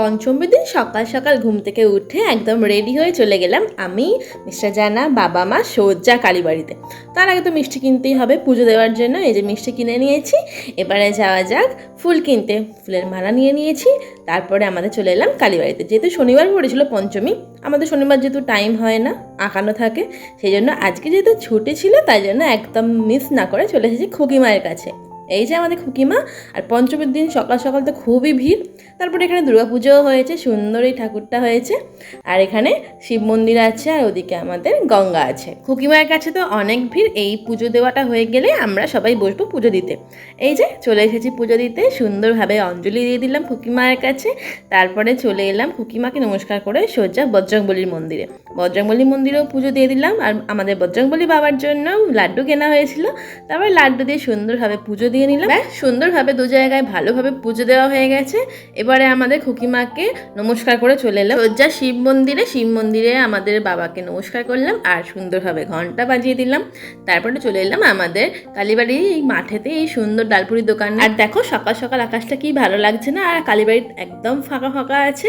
পঞ্চমী দিন সকাল সকাল ঘুম থেকে উঠে একদম রেডি হয়ে চলে গেলাম আমি, মিস্টার জানা, বাবা মা সজ্জা কালীবাড়িতে। তার আগে তো মিষ্টি কিনতেই হবে পুজো দেওয়ার জন্য, এই যে মিষ্টি কিনে নিয়েছি। এবারে যাওয়া যাক, ফুল কিনতে। ফুলের মালা নিয়ে নিয়েছি, তারপরে আমাদের চলে এলাম কালীবাড়িতে। যেহেতু শনিবার পড়েছিল পঞ্চমী, আমাদের শনিবার যেহেতু টাইম হয় না আঁকানো থাকে, সেই জন্য আজকে যেহেতু ছুটি ছিল, তাই জন্য একদম মিস না করে চলে এসেছি খুকি মায়ের কাছে। এই যে আমাদের খুকিমা, আর পঞ্চমীর দিন সকাল সকাল তো খুবই ভিড়। তারপরে এখানে দুর্গাপুজোও হয়েছে, সুন্দর এই ঠাকুরটা হয়েছে। আর এখানে শিব মন্দির আছে, আর ওদিকে আমাদের গঙ্গা আছে। খুকিমায়ের কাছে তো অনেক ভিড়, এই পুজো দেওয়াটা হয়ে গেলে আমরা সবাই বসবো পুজো দিতে। এই যে চলে এসেছি পুজো দিতে, সুন্দরভাবে অঞ্জলি দিয়ে দিলাম খুকিমায়ের কাছে। তারপরে চলে এলাম খুকিমাকে নমস্কার করে সোজা বজরংবলির মন্দিরে। বজরংবলী মন্দিরেও পুজো দিয়ে দিলাম, আর আমাদের বজরংবলী বাবার জন্য লাড্ডু কেনা হয়েছিল। তারপরে লাড্ডু দিয়ে সুন্দরভাবে পুজো দিয়ে নিলাম। ব্যাস, সুন্দরভাবে দু জায়গায় ভালোভাবে পুজো দেওয়া হয়ে গেছে। এবারে আমাদের খুকিমাকে নমস্কার করে চলে এলাম। সোজা শিব মন্দিরে শিব মন্দিরে আমাদের বাবাকে নমস্কার করলাম আর সুন্দরভাবে ঘণ্টা বাজিয়ে দিলাম। তারপরে চলে এলাম আমাদের কালীবাড়ি এই মাঠেতে এই সুন্দর ডালপুরির দোকান। আর দেখো সকাল সকাল আকাশটা কি ভালো লাগছে না? আর কালীবাড়ি একদম ফাঁকা ফাঁকা আছে।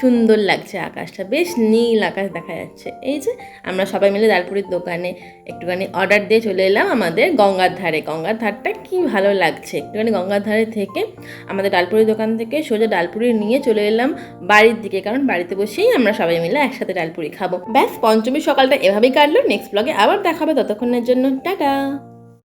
সুন্দর লাগছে আকাশটা, বেশ নীল আকাশ দেখা যাচ্ছে। এই যে আমরা সবাই মিলে ডালপুরির দোকানে একটুখানি অর্ডার দিয়ে চলে এলাম আমাদের গঙ্গার ধারে। গঙ্গার ধারটা কি ভালো লাগছে? একটুখানি গঙ্গার ধারে থেকে আমাদের ডালপুরির দোকান থেকে সোজা ডালপুরি নিয়ে চলে এলাম বাড়ির দিকে। কারণ বাড়িতে বসেই আমরা সবাই মিলে একসাথে ডালপুরি খাব। ব্যাস পঞ্চমী সকালটা এভাবেই কাটলো। নেক্সট ব্লগে আবার দেখাবে ততক্ষণের জন্য টাটা!